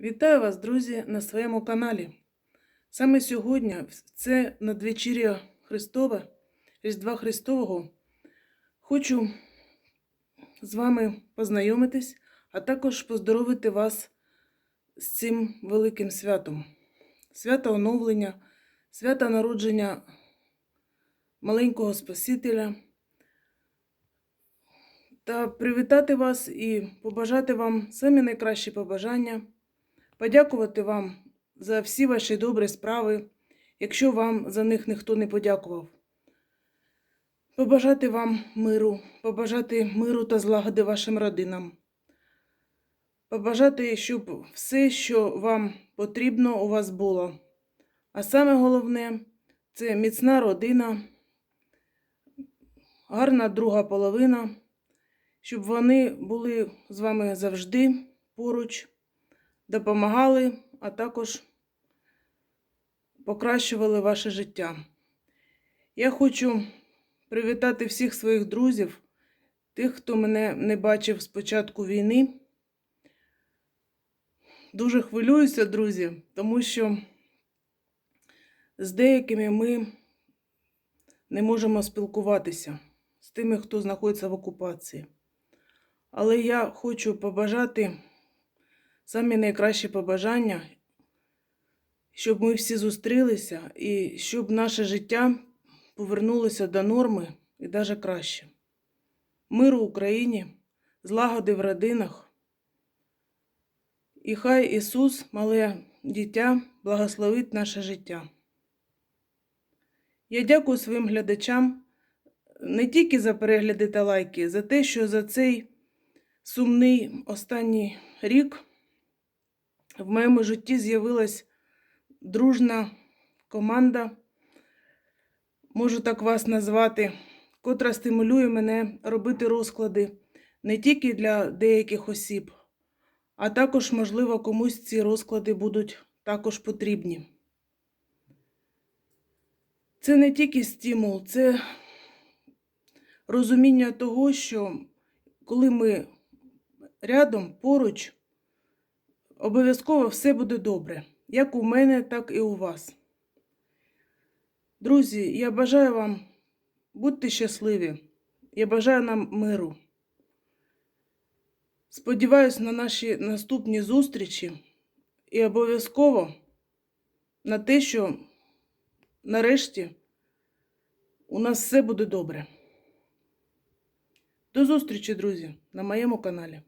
Вітаю вас, друзі, на своєму каналі. Саме сьогодні, це надвечір'я Христове, Різдва Христового, хочу з вами познайомитись, а також поздоровити вас з цим великим святом. Свято оновлення, свято народження маленького Спасителя. Та привітати вас і побажати вам самі найкращі побажання подякувати вам за всі ваші добрі справи, якщо вам за них ніхто не подякував. Побажати вам миру, побажати миру та злагоди вашим родинам. Побажати, щоб все, що вам потрібно, у вас було. А саме головне це міцна родина, гарна друга половина, щоб вони були з вами завжди поруч допомагали, а також покращували ваше життя. Я хочу привітати всіх своїх друзів, тих, хто мене не бачив з початку війни. Дуже хвилююся, друзі, тому що з деякими ми не можемо спілкуватися з тими, хто знаходиться в окупації. Але я хочу побажати самі найкращі побажання, щоб ми всі зустрілися і щоб наше життя повернулося до норми і навіть краще. Миру Україні, злагоди в родинах. І хай Ісус, мале дитя, благословить наше життя. Я дякую своїм глядачам не тільки за перегляди та лайки, за те, що за цей сумний останній рік в моєму житті з'явилась дружна команда, можу так вас назвати, котра стимулює мене робити розклади не тільки для деяких осіб, а також, можливо, комусь ці розклади будуть також потрібні. Це не тільки стимул, це розуміння того, що коли ми рядом поруч, Обов'язково все буде добре, як у мене, так і у вас. Друзі, я бажаю вам бути щасливі. Я бажаю нам миру. Сподіваюсь на наші наступні зустрічі і обов'язково на те, що нарешті у нас все буде добре. До зустрічі, друзі, на моєму каналі.